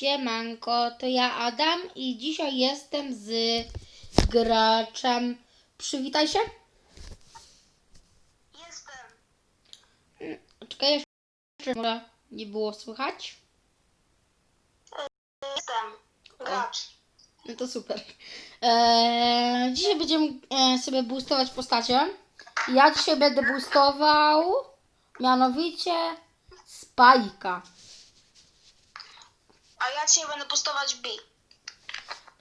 Siemanko, to ja Adam i dzisiaj jestem z graczem. Przywitaj się. Jestem. Czekaj, jeszcze może nie było słychać. Jestem. Gracz. No to super. Eee, dzisiaj będziemy e, sobie boostować postacie. Ja dzisiaj będę boostował mianowicie Spajka. A ja dzisiaj będę postować B.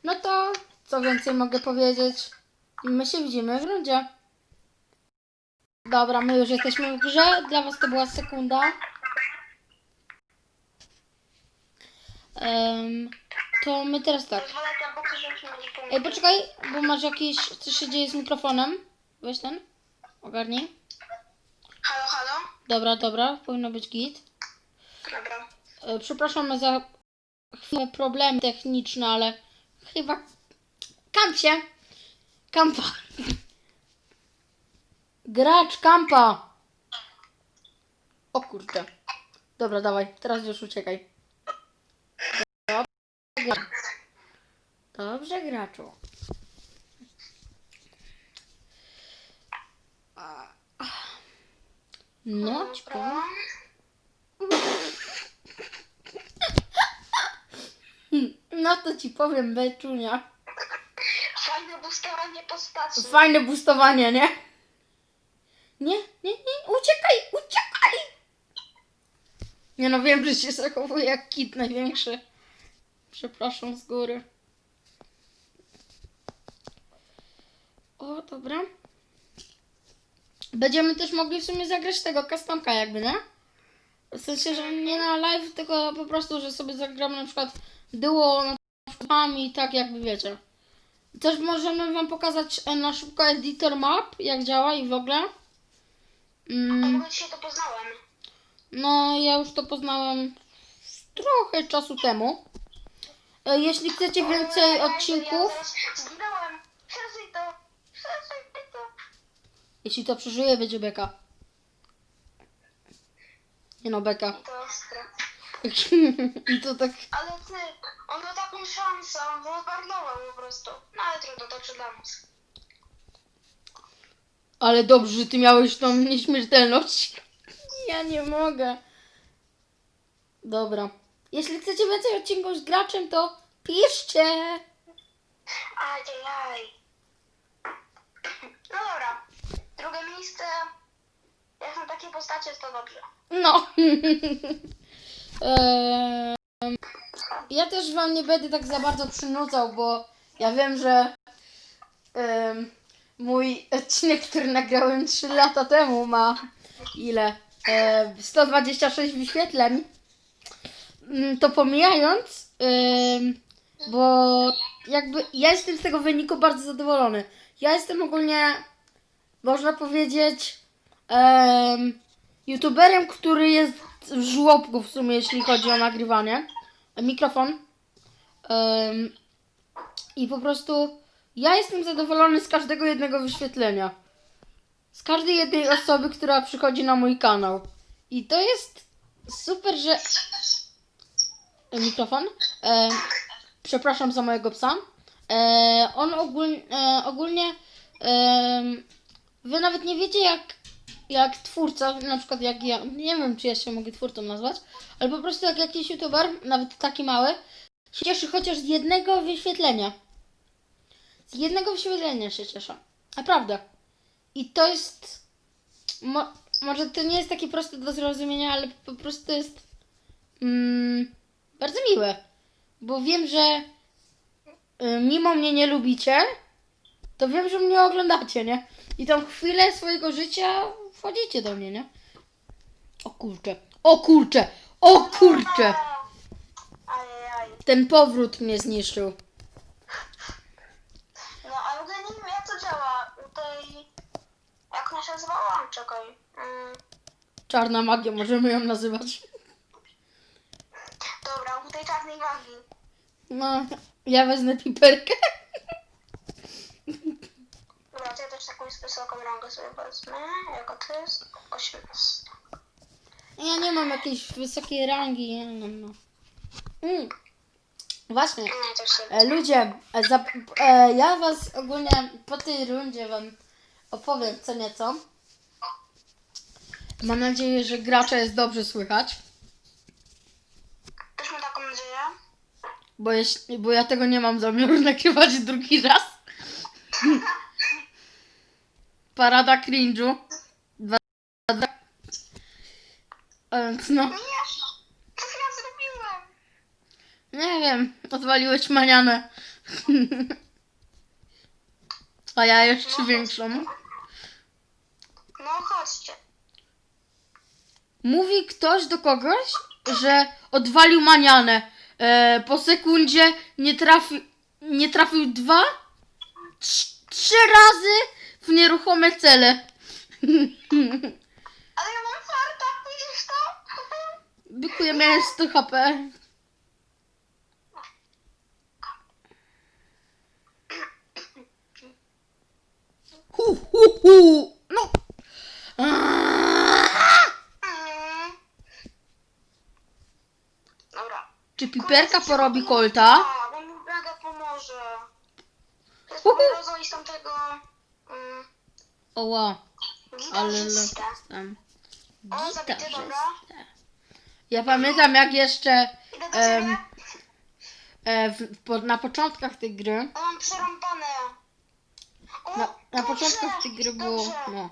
No to co więcej mogę powiedzieć? My się widzimy w rundzie. Dobra, my już jesteśmy w grze. Dla was to była sekunda. Em, to my teraz tak. Pozwolę tam żebyśmy Ej, poczekaj, bo masz jakieś... Co się dzieje z mikrofonem? Weź ten. Ogarnij. Halo, halo? Dobra, dobra, powinno być git. Dobra. E, Przepraszamy za chwilę problemy techniczne, ale chyba kamp się. Kampa. Gracz kampa. O kurde. Dobra, dawaj, teraz już uciekaj. Dobrze, Dobrze graczu. No, ci. No to ci powiem, beczunia. Fajne boostowanie postaci. Fajne boostowanie, nie? Nie, nie, nie, uciekaj, uciekaj! Nie no, wiem, że się zachowuje jak kit największy. Przepraszam z góry. O, dobra. Będziemy też mogli w sumie zagrać tego customka jakby, nie? W sensie, że nie na live, tylko po prostu, że sobie zagramy na przykład duo na przykład i tak jakby wiecie. Też możemy wam pokazać e, na szybko editor map, jak działa i w ogóle. A Mm, dzisiaj to poznałem. no, ja już to poznałem trochę czasu temu. E, Jeśli chcecie więcej odcinków, Zginąłem. Przeżyj to. Przeżyj to. jeśli to przeżyje, będzie beka. Nie no, beka. I to. I to tak... Ale ty, on miał taką szansę, on był zmarnował po prostu. No ale trudno, to czy dla nas. Ale dobrze, że ty miałeś tą nieśmiertelność. Ja nie mogę. Dobra. Jeśli chcecie więcej odcinków z graczem, to piszcie. Ajajaj. No dobra. Drugie miejsce. Jak są takie postacie, to dobrze. No. Eee, ja też wam nie będę tak za bardzo przynudzał, bo ja wiem, że mój odcinek, który nagrałem 3 lata temu ma ile? E, 126 wyświetleń. Mm, To pomijając, bo jakby ja jestem z tego wyniku bardzo zadowolony. Ja jestem ogólnie, można powiedzieć, em, youtuberem, który jest w żłobku w sumie, jeśli chodzi o nagrywanie. Mikrofon. Em, I po prostu ja jestem zadowolony z każdego jednego wyświetlenia. Z każdej jednej osoby, która przychodzi na mój kanał. I to jest super, że. E, Mikrofon. Przepraszam za mojego psa. E, on ogólnie, e, ogólnie em, wy nawet nie wiecie jak, jak twórca, na przykład jak ja, nie wiem czy ja się mogę twórcą nazwać, ale po prostu jak jakiś youtuber, nawet taki mały, się cieszy chociaż z jednego wyświetlenia. Z jednego wyświetlenia się cieszę. Naprawdę. I to jest, mo, może to nie jest takie proste do zrozumienia, ale po prostu jest mm, bardzo miłe. Bo wiem, że y, mimo mnie nie lubicie, to wiem, że mnie oglądacie, nie? I tą chwilę swojego życia wchodzicie do mnie, nie? O kurczę, o kurczę, o kurczę! Ten powrót mnie zniszczył. No ale ogólnie nie wiem jak to działa. U tej... Jak ona się nazywała? Czekaj. Mm, Czarna magia, możemy ją nazywać. dobra, u tej czarnej magii. No, ja wezmę piperkę. To ja też taką wysoką rangę sobie wezmę. Jaka to jest? 18. Ja nie mam jakiejś wysokiej rangi. nie, No, no. Mm. Właśnie, Nie, e, ludzie, e, e, ja was ogólnie po tej rundzie wam opowiem co nieco. Mam nadzieję, że gracza jest dobrze słychać, Też mam taką nadzieję. bo, jeśli, bo ja tego nie mam zamiaru nagrywać drugi raz. Parada cringe'u. Dwa, dwa. A Więc no, Nie, co ja zrobiłem? nie wiem, odwaliłeś manianę. A ja jeszcze większą. No chodźcie. Mówi ktoś do kogoś, że odwalił manianę. E, po sekundzie nie trafił, nie trafił dwa, trz- trzy razy w nieruchome cele. Ale ja mam farta, widzisz to? Byku, ja miałem 100 HP. Hu, hu, hu. No. Aaaa! Dobra. Czy piperka porobi kolta? A, bo pomoże. To jest Uhu. z tamtego... Oła, ale gitarzystę. jestem. O, zabity, dobra. Ja pamiętam jak jeszcze Idę do em, ciebie. e, w, po, na początkach tej gry, O, mam przerąbane. O, na, na dobrze, początkach tej gry było, dobrze. no.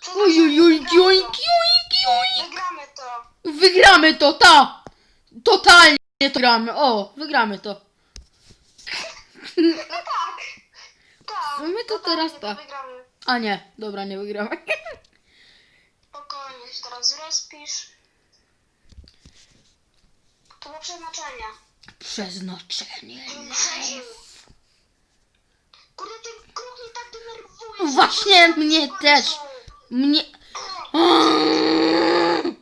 Przepraszam, Oj, oj, oj, wygramy joink, to. joink, joink. Wygramy to. Wygramy to, ta! Totalnie to gramy, o, wygramy to. No tak. Tak. No my to totalnie teraz tak. Wygramy. A nie, dobra, nie wygramy. Spokojnie, się teraz zrespisz. To było przeznaczenie. Przeznaczenie. Kurde, ten kruk mnie tak denerwuje. Właśnie mnie też. Mnie...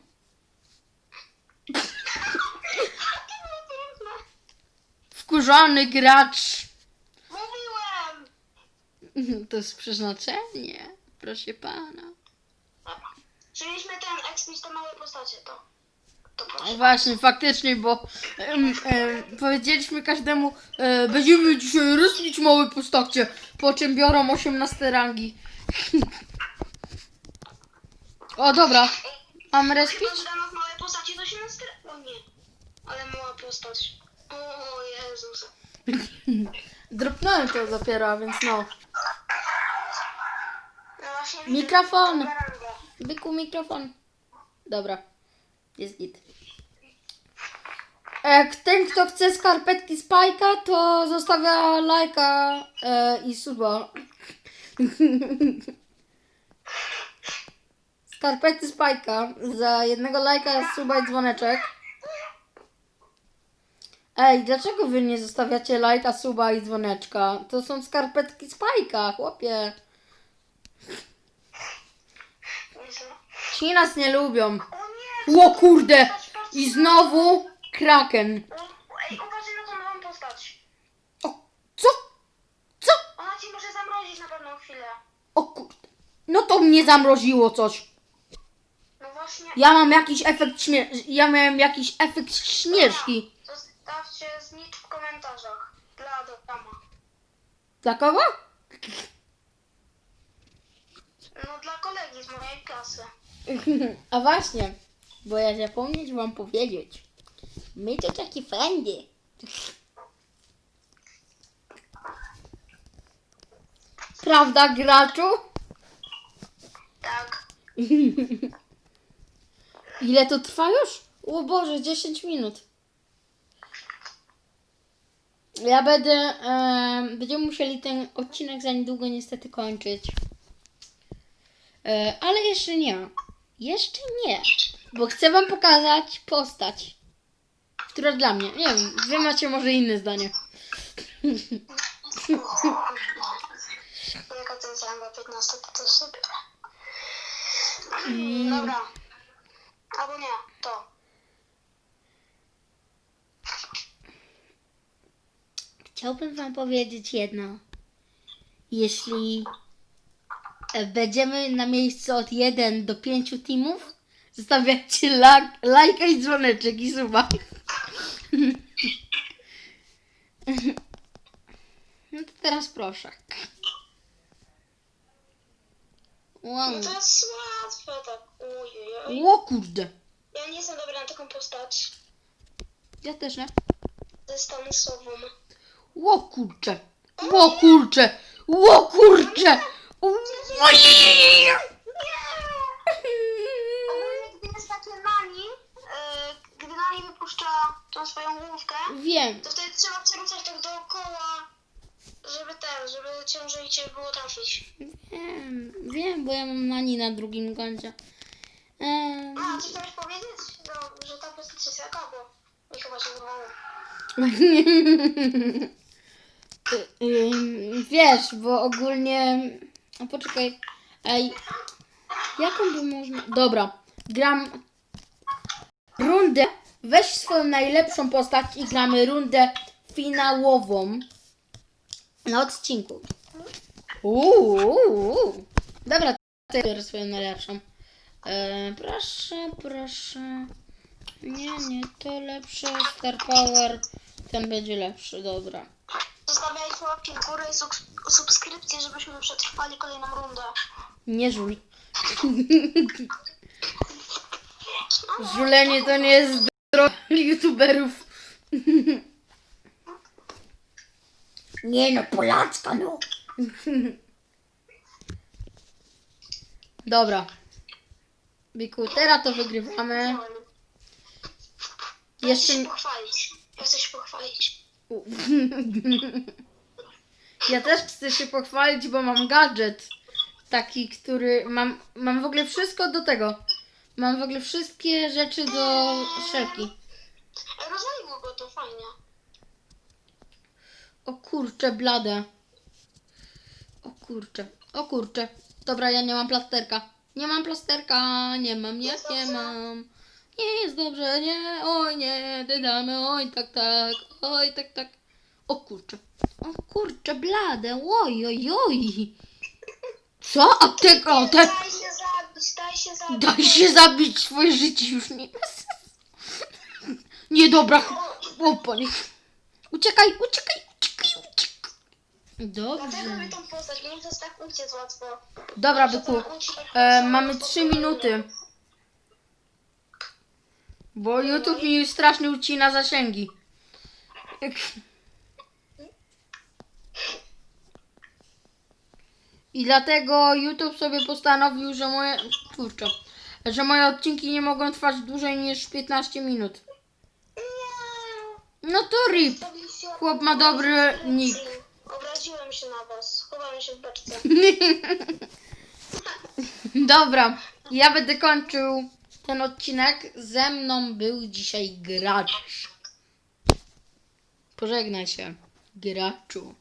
Wkurzony gracz. To jest przeznaczenie, proszę pana. Dobra. Przynieśmy ten ekspis te małe postacie, to. To O, proszę. właśnie, faktycznie, bo em, em, powiedzieliśmy każdemu, e, będziemy dzisiaj rozbić małe postacie, po czym biorą 18 rangi. o, dobra. Mam respić? Chyba, że dano w małe postacie, to się naskra... O nie. Ale mała postać. O Jezus. Dropnąłem to dopiero, więc no. No właśnie Mikrofon. Byku mikrofon. Dobra. Jest git. Jak ten, kto chce skarpetki Spajka, to zostawia lajka e, i suba. Skarpety Spajka. Za jednego lajka, suba i dzwoneczek. Ej, dlaczego wy nie zostawiacie lajka, suba i dzwoneczka? To są skarpetki Spajka, chłopie. Ci nas nie lubią. O nie! O kurde! Patrz, patrz, I znowu Kraken. O, Ej, uważaj na tą nową postać. O, co? Co? Ona ci może zamrozić na pewną chwilę. O kurde. No to mnie zamroziło coś. No właśnie. Ja mam jakiś efekt śmie... Ja miałem jakiś efekt śmieszki. Znicz w komentarzach. Dla Adama. Dla kogo? No dla kolegi z mojej klasy. A właśnie. Bo ja zapomnieć wam powiedzieć. My to takie friendy. Prawda, graczu? Tak. Ile to trwa już? O Boże, 10 minut. Ja będę. E, będziemy musieli ten odcinek za niedługo niestety kończyć. E, ale jeszcze nie. Jeszcze nie. Bo chcę Wam pokazać postać, która dla mnie. Nie wiem, Wy macie może inne zdanie. To jest ranga 15, to też sobie. Mm. Dobra. Albo nie, to. Chciałbym Wam powiedzieć jedno. Jeśli e, będziemy na miejscu od 1 do 5 teamów, zostawiacie la- lajka i dzwoneczek i suba. No to teraz proszę. Wow. No to jest łatwe, tak. Ojej. O kurde. Ja nie jestem dobra na taką postać. Ja też nie. Ze Stanisławą. O kurcze. O kurcze. O kurcze. Gdy jest takie nani, gdy nani wypuszcza tą swoją główkę, Wiem. to wtedy trzeba przerzucać tak dookoła, żeby ten, żeby ciężej cię było trafić. Wiem, wiem, bo ja mam nani na drugim koncie. Eee, A, coś chciałeś powiedzieć? No, że ta postać jest jaka, bo mi chyba się urwało. Wiesz, bo ogólnie. A poczekaj. Ej. Jaką by można. Dobra. Gram rundę. Weź swoją najlepszą postać i gramy rundę finałową na odcinku. Uuu. Dobra, to ja biorę swoją najlepszą. E, proszę, proszę. Nie, nie, to lepsze. Star Power. Ten będzie lepszy, dobra. Zostawiajcie łapki w górę i sub- subskrypcję, żebyśmy przetrwali kolejną rundę. Nie żul. Żulenie to nie jest droga youtuberów. Nie no, Polacka no. Dobra. Biku, teraz to wygrywamy. Jeszcze... chcę się pochwalić. Ja chcę się pochwalić. Ja też chcę się pochwalić, bo mam gadżet. Taki, który mam, mam w ogóle wszystko do tego. Mam w ogóle wszystkie rzeczy do szelki. Rozwaliło go to fajnie. O kurcze, blade. O kurcze, o kurcze. Dobra, ja nie mam plasterka. Nie mam plasterka, nie mam, nie, Jest nie dobrze? mam. Nie jest dobrze, nie, oj nie, dodamy, oj tak, tak, oj tak, tak. O kurcze, o kurcze, blade, oj, oj, oj. Co? A ty, o, te, Daj się zabić, daj się zabić. daj się zabić, swoje życie już nie ma sensu. Nie, dobra, o, panie. Uciekaj, uciekaj, uciekaj, uciekaj. Dlatego Dobrze. mi tą postać, bo nie chcę tak uciec łatwo. Dobra, byku. uciec E, mamy spokojnie. 3 minuty. Bo YouTube mi strasznie ucina zasięgi. I dlatego YouTube sobie postanowił, że moje. Kurczę. Że moje odcinki nie mogą trwać dłużej niż 15 minut. No to rip. Chłop ma dobry nick. Obraziłem się na was. Chowałem się w beczce. Dobra, ja będę kończył ten odcinek. Ze mną był dzisiaj gracz. Pożegnaj się, graczu.